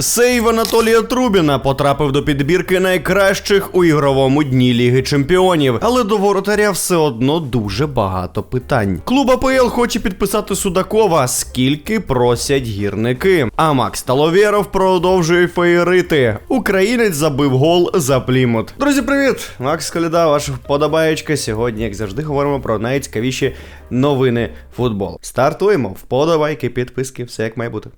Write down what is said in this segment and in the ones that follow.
Сейв Анатолія Трубіна потрапив до підбірки найкращих у ігровому дні Ліги Чемпіонів, але до воротаря все одно дуже багато питань. Клуб АПЛ хоче підписати Судакова, скільки просять гірники. А Макс Таловєров продовжує феєрити. Українець забив гол за плімут. Друзі, привіт! Макс Коляда, ваша вподобаєчка. Сьогодні, як завжди, говоримо про найцікавіші новини футболу. Стартуємо. Вподобайки, підписки, все як має бути.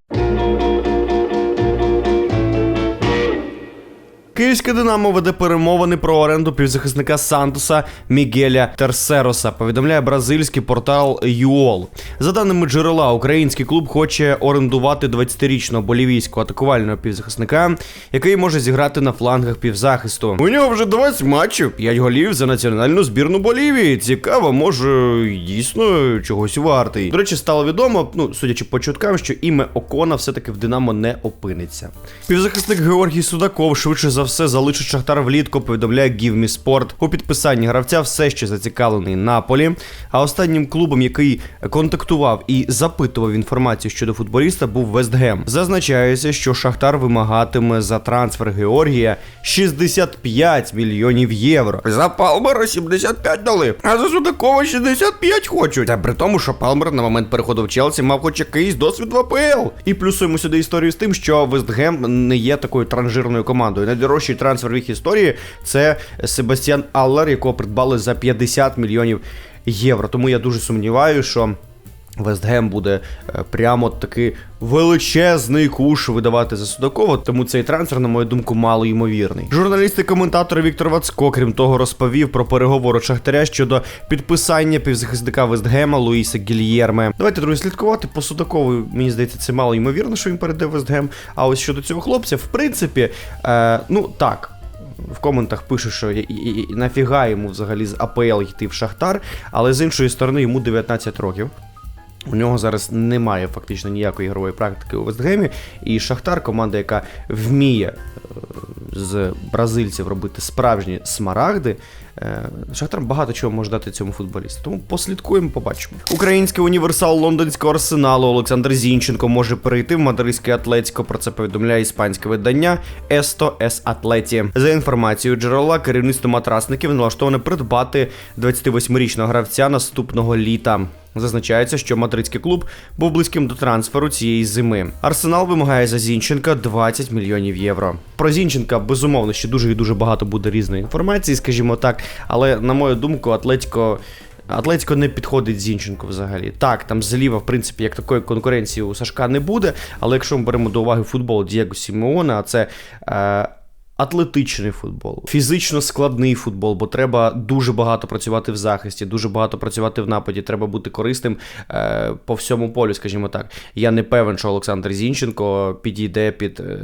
Київське Динамо веде перемовини про оренду півзахисника Сантоса Мігеля Терсероса. Повідомляє бразильський портал ЮОЛ. За даними джерела, український клуб хоче орендувати 20-річного болівійського атакувального півзахисника, який може зіграти на флангах півзахисту. У нього вже 20 матчів, 5 голів за національну збірну Болівії. Цікаво, може дійсно чогось вартий. До речі, стало відомо, ну судячи по чуткам, що ім'я Окона все-таки в Динамо не опиниться. Півзахисник Георгій Судаков швидше за все залишить Шахтар влітку, повідомляє Give Me Sport. У підписанні гравця все ще зацікавлений Наполі. А останнім клубом, який контактував і запитував інформацію щодо футболіста, був Вестгем. Зазначається, що Шахтар вимагатиме за трансфер Георгія 65 мільйонів євро. За Палмера 75 дали, а за Судакова 65 хочуть. Та при тому, що Палмер на момент переходу в Челсі мав хоч якийсь досвід в АПЛ. І плюсуємо сюди історію з тим, що Вестгем не є такою транжирною командою. Найдорожчий трансфер в їх історії це Себастьян Аллер, якого придбали за 50 мільйонів євро. Тому я дуже сумніваюся, що. Вестгем буде е, прямо такий величезний куш видавати за Судакова, тому цей трансфер, на мою думку, мало ймовірний. Журналіст і коментатор Віктор Вацко, крім того, розповів про переговори Шахтаря щодо підписання півзахисника Вестгема Луїса Гільєрме. Давайте друзі, слідкувати по Судакову. Мені здається, це мало ймовірно, що він перейде Вестгем. А ось щодо цього хлопця, в принципі, е, ну так. В коментах пише, що і нафіга йому взагалі з АПЛ йти в Шахтар, але з іншої сторони йому 19 років. У нього зараз немає фактично ніякої ігрової практики у Вестгемі. І Шахтар, команда, яка вміє е, з бразильців робити справжні смарагди. Е, Шахтар багато чого може дати цьому футболісту. Тому послідкуємо, побачимо. Український універсал лондонського арсеналу Олександр Зінченко може перейти в мадридське Атлетіко. Про це повідомляє іспанське видання Есто Ес Атлеті. За інформацією джерела, керівництво матрасників налаштоване придбати 28-річного гравця наступного літа. Зазначається, що мадридський клуб був близьким до трансферу цієї зими. Арсенал вимагає за Зінченка 20 мільйонів євро. Про Зінченка безумовно ще дуже і дуже багато буде різної інформації, скажімо так. Але на мою думку, Атлетіко. Атлетико не підходить Зінченко взагалі. Так, там зліва, в принципі, як такої конкуренції у Сашка не буде. Але якщо ми беремо до уваги футбол Дієго Сімеона, а це е, атлетичний футбол, фізично складний футбол, бо треба дуже багато працювати в захисті, дуже багато працювати в нападі. Треба бути корисним е, по всьому полю, скажімо так. Я не певен, що Олександр Зінченко підійде під е,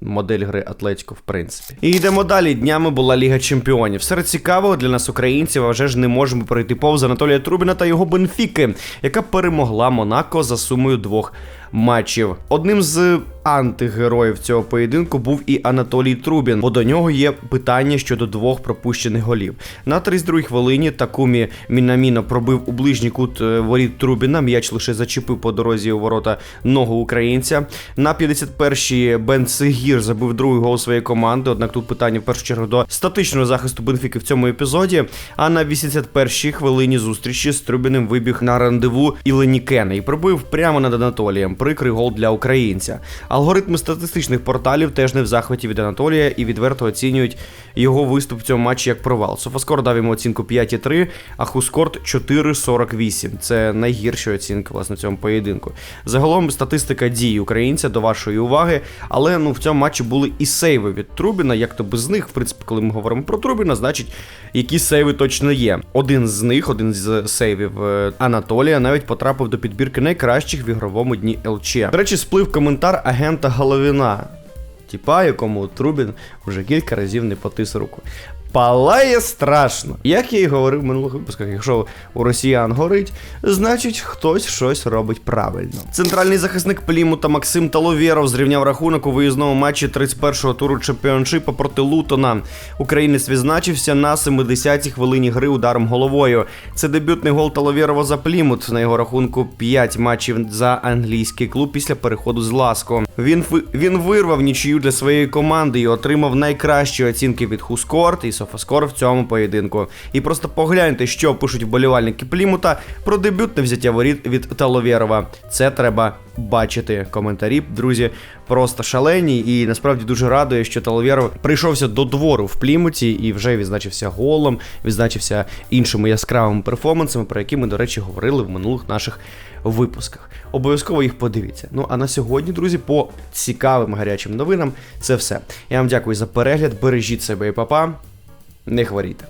модель гри Атлетико, в принципі. І йдемо далі. Днями була Ліга Чемпіонів. Серед цікавого для нас, українців, а вже ж не можемо пройти повз Анатолія Трубіна та його Бенфіки, яка перемогла Монако за сумою двох матчів. Одним з антигероїв цього поєдинку був і Анатолій Трубін, бо до нього є питання щодо двох пропущених голів. На 32-й хвилині Такумі Мінаміно пробив у ближній кут е, воріт Трубіна. М'яч лише зачепив по дорозі у ворота ногу українця. На 51-й Бен Сегір забив другий гол своєї команди. Однак тут питання в першу чергу до статичного захисту Бенфіки в цьому епізоді. А на 81-й хвилині зустрічі з Трубіним вибіг на рандеву Іленікена і пробив прямо над Анатолієм. Прикрий гол для українця. Алгоритми статистичних порталів теж не в захваті від Анатолія і відверто оцінюють його виступ в цьому матчі як провал. Софаскор дав йому оцінку 5,3, а Хускорт 4,48. Це найгірші оцінки власне в цьому поєдинку. Загалом статистика дій українця до вашої уваги, але ну в цьому матчі були і сейви від Трубіна. Як то без них, в принципі, коли ми говоримо про Трубіна, значить, які сейви точно є. Один з них, один з сейвів е, Анатолія, навіть потрапив до підбірки найкращих в ігровому дні ЛЧ. До речі, сплив коментар агента Головіна. Тіпа, якому Трубін вже кілька разів не потис руку. Палає страшно. Як я і говорив в минулих випусках, якщо у росіян горить, значить хтось щось робить правильно. Центральний захисник Плімута Максим Таловєров зрівняв рахунок у виїзному матчі 31-го туру чемпіоншипа проти Лутона. Українець відзначився на 70-й хвилині гри ударом головою. Це дебютний гол Таловєрова за Плімут. На його рахунку 5 матчів за англійський клуб після переходу з Ласко. Він, він вирвав нічию для своєї команди і отримав найкращі оцінки від Хускорт і Софаскор в цьому поєдинку. І просто погляньте, що пишуть вболівальники Плімута про дебютне взяття воріт від Таловєрова. Це треба бачити. Коментарі, друзі, просто шалені. І насправді дуже радує, що Таловєров прийшовся до двору в Плімуті і вже відзначився голом, відзначився іншими яскравими перформансами, про які ми, до речі, говорили в минулих наших випусках. Обов'язково їх подивіться. Ну а на сьогодні, друзі, по цікавим гарячим новинам це все. Я вам дякую за перегляд. Бережіть себе і папа. Не хворійте.